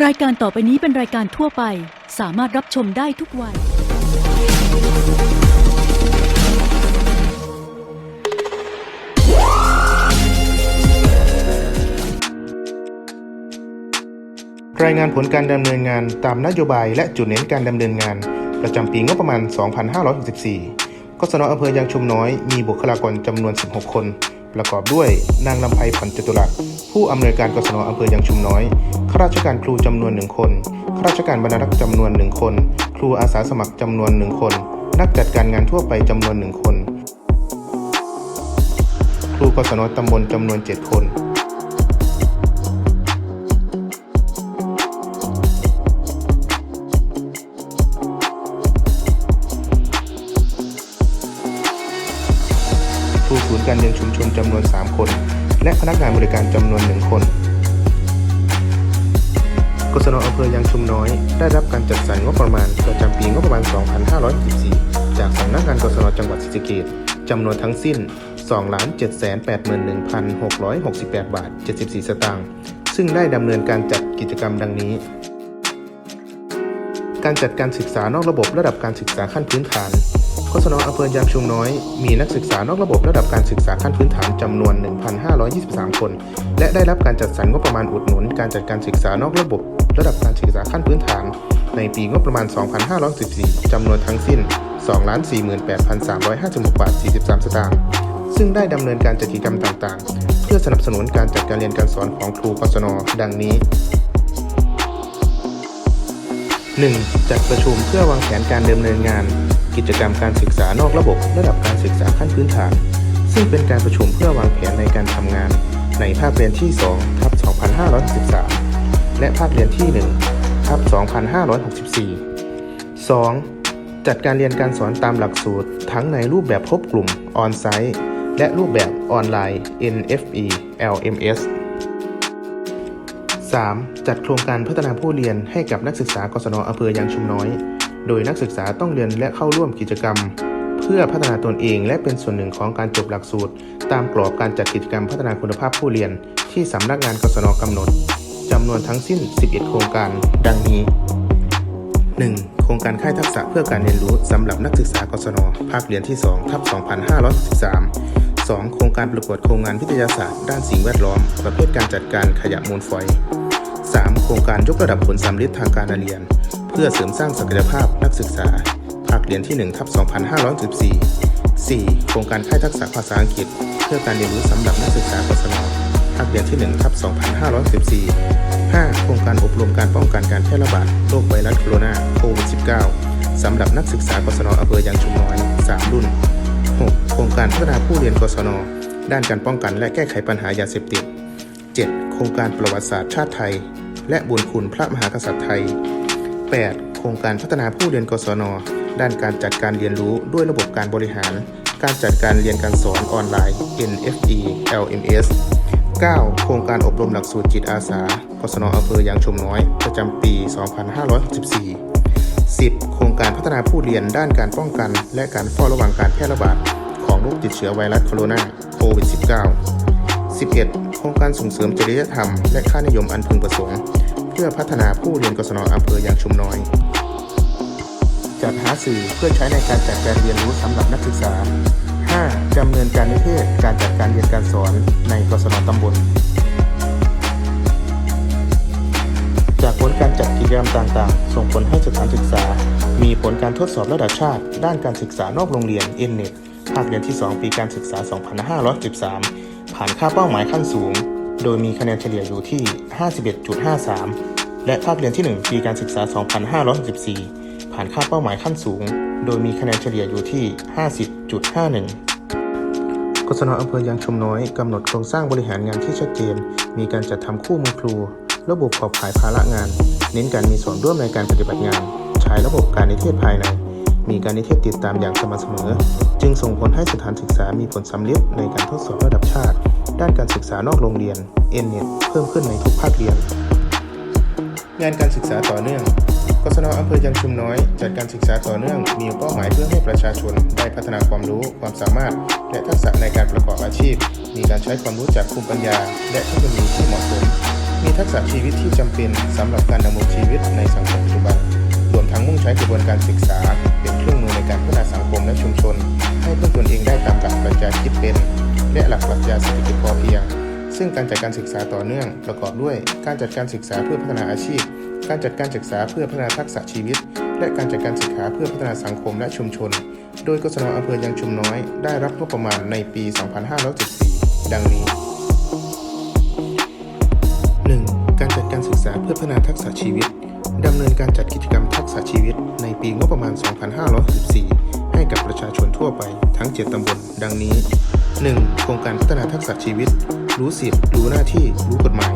รายการต่อไปนี้เป็นรายการทั่วไป สามารถรับชมได้ทุกวัย รายงานผลการดำเนินงานตามนโยบายและจุดเน้นการดำเนินงาน ประจำปีงบประมาณ 2564กศนอำเภอยางชุมน้อยมีบุคลากรจำนวน 16 คน ประกอบด้วยนางลำไพผันจตุรัสผู้อำนวยการกศนอำเภอยางชุมน้อยข้าราชการครูจำนวนหนึ่งคนข้าราชการบรรณารักษ์จำนวนหนึ่งคน ครูอาสาสมัครจำนวนหนึ่งคน นักจัดการงานทั่วไปจำนวนหนึ่งคน ครูกศนตำบลจำนวน 7 คน การเรียนชุมชนจำนวน 3 คน และพนักงานบริการจำนวน 1 คนกศนอำเภอยางชุมน้อย ได้รับการจัดสรรงบประมาณประจำปีงบประมาณ 2564จากสำนักงานกศนจังหวัดศรีสะเกษจำนวนทั้งสิ้น 2,781,668 บาท 74 สตางค์ ซึ่งได้ดำเนินการจัดกิจกรรมดังนี้ การจัดการศึกษานอกระบบระดับการศึกษาขั้นพื้นฐาน กศนอำเภอยางชุมน้อย มีนักศึกษานอกระบบระดับการศึกษาขั้นพื้นฐานจำนวน 1,523 คน และได้รับการจัดสรรงบประมาณอุดหนุน การจัดการศึกษานอกระบบ ระดับการศึกษาขั้นพื้นฐาน ในปีงบประมาณ 2514จำนวนทั้งสิ้น 248,356 บาท 43 สตางค์ ซึ่งได้ดำเนินการจัดกิจกรรมต่างๆ เพื่อสนับสนุนการจัดการเรียนการสอนของครูกศนดังนี้ 1. จัดประชุมเพื่อวางแผนการดำเนินงาน กิจกรรมการศึกษานอกระบบระดับการศึกษาขั้นพื้นฐาน ซึ่งเป็นการประชุมเพื่อวางแผนในการทำงาน ในภาคเรียนที่2ทับ2563 และภาคเรียนที่1ทับ2564 2. จัดการเรียนการสอนตามหลักสูตร ทั้งในรูปแบบพบกลุ่มออนไซต์และรูปแบบออนไลน์ NFE LMS 3. จัดโครงการพัฒนาผู้เรียนให้กับนักศึกษากศนอำเภอยางชุมน้อย โดยนักศึกษาต้องเรียนและเข้าร่วมกิจกรรม เพื่อพัฒนาตนเองและเป็นส่วนหนึ่งของการจบหลักสูตร ตามกรอบการจัดกิจกรรมพัฒนาคุณภาพผู้เรียน ที่สำนักงานกศนกำหนดจำนวนทั้งสิ้น 11 โครงการ ดังนี้ 1. โครงการค่ายทักษะเพื่อการเรียนรู้สำหรับนักศึกษากศนภาคเรียนที่2ทับ2563 2. โครงการประกวดโครงงานวิทยาศาสตร์ด้านสิ่งแวดล้อม ประเภทการจัดการขยะมูลฝอย 3. โครงการยกระดับผลสำลิดทางการเรียน เพื่อเสริมสร้างศักยภาพนักศึกษา ภาคเรียนที่1ทับ2514 4. โครงการค่ายทักษะภาษาอังกฤษ เพื่อการเรียนรู้สำหรับนักศึกษากศนภาคเรียนที่1ทับ2514 5. โครงการอบรมการป้องกันการแพร่ระบาดโรคไวรัสโคโรนาโควิด -19 สำหรับนักศึกษากศนอำเภอยางชุมน้อย 3 รุ่น 6. โครงการพัฒนาผู้เรียนกศน ด้านการป้องกันและแก้ไขปัญหายาเสพติด 7. โครงการประวัติศาสตร์ชาติไทย และบุญคุณพระมหากษัตริย์ไทย 8. โครงการพัฒนาผู้เรียนกศน ด้านการจัดการเรียนรู้ด้วยระบบการบริหาร การจัดการเรียนการสอนออนไลน์ NFE LMS 9. โครงการอบรมหลักสูตรจิตอาสากศนอำเภอยางชมน้อย ประจำปี 2564 10. โครงการพัฒนาผู้เรียนด้านการป้องกัน และการเฝ้าระวังการแพร่ระบาดของโรคติดเชื้อไวรัสโคโรนาโควิด -19 11. โครงการส่งเสริมจริยธรรมและค่านิยมอันพึงประสงค์ เพื่อพัฒนาผู้เรียนกศนอำเภอยางชุมน้อย จัดหาสื่อเพื่อใช้ในการจัดการเรียนรู้สำหรับนักศึกษา 5. ดำเนินการนิเทศการจัดการเรียนการสอนในกศนตำบล จากผลการจัดกิจกรรมต่างๆ ส่งผลให้สถานศึกษา มีผลการทดสอบระดับชาติ ด้านการศึกษานอกโรงเรียน n n e t ภาคเรียนที่ 2 ปีการศึกษา 2513 ผ่านค่าเป้าหมายขั้นสูง โดยมีคะแนนเฉลี่ยอยู่ที่ 51.53 และภาคเรียนที่ 1 ปีการศึกษา 2514ผ่านค่าเป้าหมายขั้นสูง โดยมีคะแนนเฉลี่ยอยู่ที่ 50.51 กศนอำเภอยางชุมน้อยกำหนดโครงสร้างบริหารงานที่ชัดเจน มีการจัดทำคู่มือครู ระบบขอบขายภาระงาน เน้นการมีส่วนร่วมในการปฏิบัติงาน ใช้ระบบการนิเทศภายใน มีการนิเทศติดตามอย่างสม่ำเสมอ จึงส่งผลให้สถานศึกษามีผลสำเร็จในการทดสอบระดับชาติ ด้านการศึกษานอกโรงเรียน n n e t เพิ่มขึ้นในทุกภาคเรียน งานการศึกษาต่อเนื่องกศนอำเภอยางชุมน้อย จัดการศึกษาต่อเนื่อง มีเป้าหมายเพื่อให้ประชาชนได้พัฒนาความรู้ ความสามารถ และทักษะในการประกอบอาชีพ มีการใช้ความรู้จากภูมิปัญญา และเทคโนโลยีที่เหมาะสม มีทักษะชีวิตที่จำเป็นสำหรับการดำรงชีวิตในสังคมปัจจุบัน รวมทั้งมุ่งใช้กระบวนการศึกษา เป็นเครื่องมือในการพัฒนาสังคมและชุมชน ให้พึ่งตนเองได้ตามหลักปรัชญาคิดเป็น และหลักปรัชญาเศรษฐกิจพอเพียง ซึ่งการจัดการศึกษาต่อเนื่องประกอบด้วย การจัดการศึกษาเพื่อพัฒนาอาชีพ การจัดการศึกษาเพื่อพัฒนาทักษะชีวิต และการจัดการศึกษาเพื่อพัฒนาสังคมและชุมชน โดยกศนอำเภอยางชุมน้อย ได้รับงบประมาณในปี 2574 ดังนี้ 1. การจัดการศึกษาเพื่อพัฒนาทักษะชีวิตดำเนินการจัดกิจกรรมทักษะชีวิตในปีงบประมาณ 2564 ให้กับประชาชนทั่วไป 7 ตำบล ดังนี้ 1. โครงการพัฒนาทักษะชีวิต รู้สิทธิ์รู้หน้าที่ รู้กฎหมาย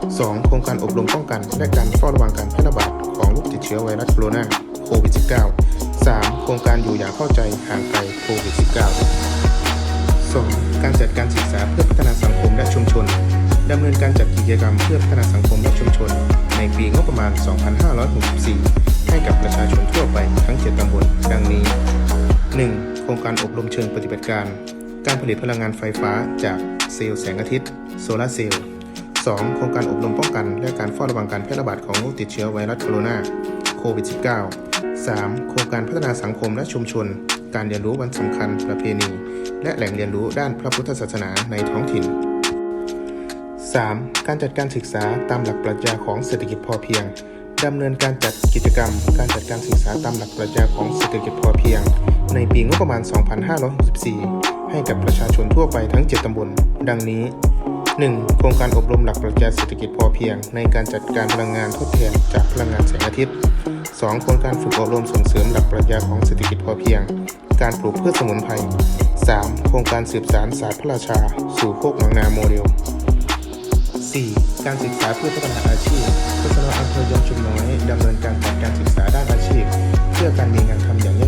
2. โครงการอบรมป้องกัน และการเฝ้าระวังการแพร่ระบาดของโรคติดเชื้อไวรัสโคโรนาโควิด -19 3. โครงการอยู่อย่างเข้าใจห่างไกลโควิด -19 2. การจัดการศึกษาเพื่อพัฒนาสังคมและชุมชนดำเนินการจัดกิจกรรมเพื่อพัฒนาสังคมและชุมชน ในปีงบประมาณ 2564 ให้กับประชาชนทั่วไปทั้ง 7 ตำบล ดังนี้ 1. โครงการอบรมเชิงปฏิบัติการ การผลิตพลังงานไฟฟ้าจากเซลล์แสงอาทิตย์ โซลาร์เซลล์ 2. โครงการอบรมป้องกัน และการเฝ้าระวังการแพร่ระบาดของโรคติดเชื้อไวรัสโคโรนาโควิด -19 3. โครงการพัฒนาสังคมและชุมชน การเรียนรู้วันสำคัญประเพณี และแหล่งเรียนรู้ด้านพระพุทธศาสนาในท้องถิ่น 3. การจัดการศึกษาตามหลักปรัชญาของเศรษฐกิจพอเพียงดำเนินการจัดกิจกรรม การจัดการศึกษาตามหลักปรัชญาของเศรษฐกิจพอเพียง ในปีงบประมาณ 2564 ให้กับประชาชนทั่วไปทั้ง 7 ตำบล ดังนี้ 1. โครงการอบรมหลักปรัชญาเศรษฐกิจพอเพียง ในการจัดการพลังงานทดแทนจากพลังงานแสงอาทิตย์ 2. โครงการฝึกอบรมส่งเสริมหลักปรัชญาของเศรษฐกิจพอเพียง การปลูกพืชสมุนไพร 3. โครงการสืบสานศาสตร์พระราชา สู่โคกหนองนาโมเดล 4. การศึกษาเพื่อพัฒนาอาชีพกศนอำเภอยางชุมน้อยดำเนินการจัดการศึกษาด้านอาชีพ เพื่อการมีงานทำอย่างยั่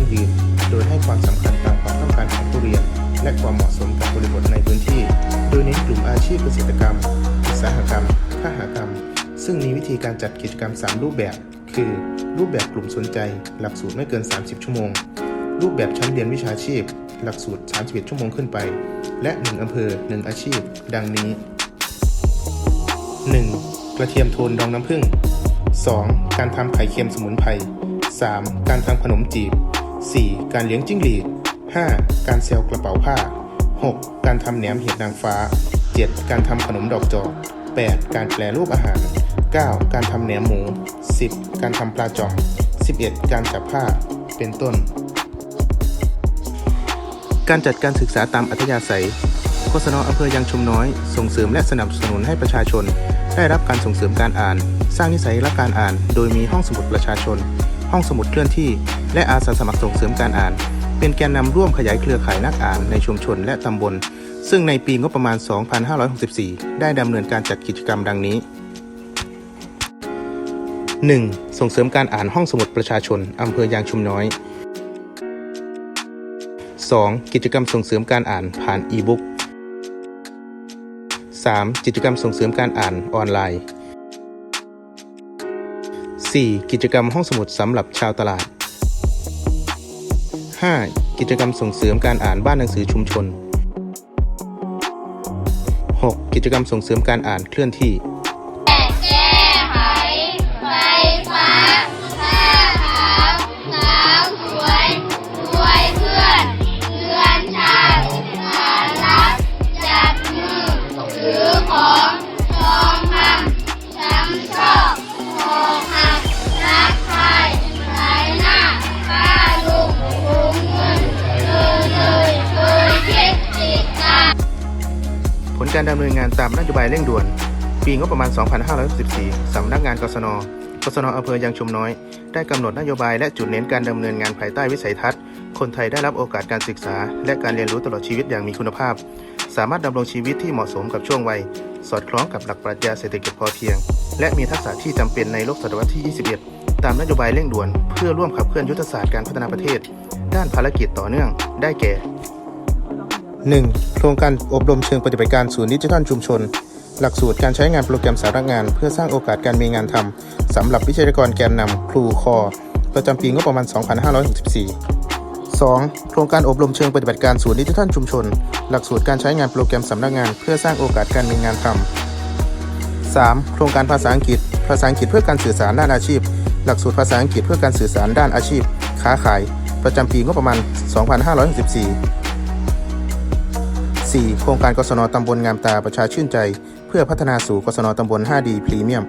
งยืน ความสำคัญตามความต้องการของผู้เรียน และความเหมาะสมกับบริบทในพื้นที่ โดยเน้นกลุ่มอาชีพเกษตรกรรม อุตสาหกรรมค้าหกรรม ซึ่งมีวิธีการจัดกิจกรรม 3 รูปแบบ คือ รูปแบบกลุ่มสนใจ หลักสูตรไม่เกิน 30 ชั่วโมง รูปแบบชั้นเรียนวิชาชีพ หลักสูตร 31 ชั่วโมงขึ้นไป และ 1 อำเภอ 1 อาชีพ ดังนี้ 1. กระเทียมโทนดองน้ำผึ้ง 2. การทำไข่เค็มสมุนไพร 3. การทำขนมจีบ 4. การเลี้ยงจิ้งหรีด 5. การเซลล์กระเป๋าผ้า 6. การทำแหนมเห็ดนางฟ้า 7. การทำขนมดอกจอก 8. การแปรรูปอาหาร 9. การทำแหนมหมู 10. การทำปลาจ่อม 11. การจับผ้า เป็นต้น การจัดการศึกษาตามอัธยาศัยกศนอำเภอยางชุมน้อย ส่งเสริมและสนับสนุนให้ประชาชน ได้รับการส่งเสริมการอ่าน สร้างนิสัยรักการอ่าน โดยมีห้องสมุดประชาชน ห้องสมุดเคลื่อนที่ และอาสาสมัครส่งเสริมการอ่าน เป็นแกนนำร่วมขยายเครือข่ายนักอ่านในชุมชนและตำบล ซึ่งในปีงบประมาณ 2564 ได้ดำเนินการจัดกิจกรรมดังนี้ 1. ส่งเสริมการอ่านห้องสมุดประชาชนอำเภอยางชุมน้อย 2. กิจกรรมส่งเสริมการอ่านผ่านอีบุ๊ก 3. กิจกรรมส่งเสริมการอ่านออนไลน์ 4. กิจกรรมห้องสมุดสำหรับชาวตลาด 5. กิจกรรมส่งเสริมการอ่านบ้านหนังสือชุมชน 6. กิจกรรมส่งเสริมการอ่านเคลื่อนที่ นโยบายเร่งด่วน ปีงบประมาณ 2,514สำนักงานกศนกศนอำเภอยางชุมน้อย ได้กำหนดนโยบายและจุดเน้นการดำเนินงานภายใต้วิสัยทัศน์ คนไทยได้รับโอกาสการศึกษา และการเรียนรู้ตลอดชีวิตอย่างมีคุณภาพ สามารถดำรงชีวิตที่เหมาะสมกับช่วงวัย สอดคล้องกับหลักปรัชญาเศรษฐกิจพอเพียง และมีทักษะที่จำเป็นในโลกศตวรรษที่ 21 ตามนโยบายเร่งด่วน เพื่อร่วมขับเคลื่อนยุทธศาสตร์การพัฒนาประเทศ ด้านภารกิจต่อเนื่อง ได้แก่ 1. โครงการอบรมเชิงปฏิบัติการศูนย์ดิจิทัลชุมชน หลักสูตรการใช้งานโปรแกรมสารงาน เพื่อสร้างโอกาสการมีงานทำสำหรับวิทยากรแกนนำครูคอประจำปีงบประมาณ 2564 2. โครงการอบรมเชิงปฏิบัติการศูนย์ดิจิทัลชุมชน หลักสูตรการใช้งานโปรแกรมสำนักงาน เพื่อสร้างโอกาสการมีงานทำ 3. โครงการภาษาอังกฤษ ภาษาอังกฤษเพื่อการสื่อสารด้านอาชีพ หลักสูตรภาษาอังกฤษเพื่อการสื่อสารด้านอาชีพ ค้าขาย ประจำปีงบประมาณ 2564 4. โครงการกศนตำบลงามตาประชาชื่นใจ เพื่อพัฒนาสู่กศนตำบล 5D พรีเมียม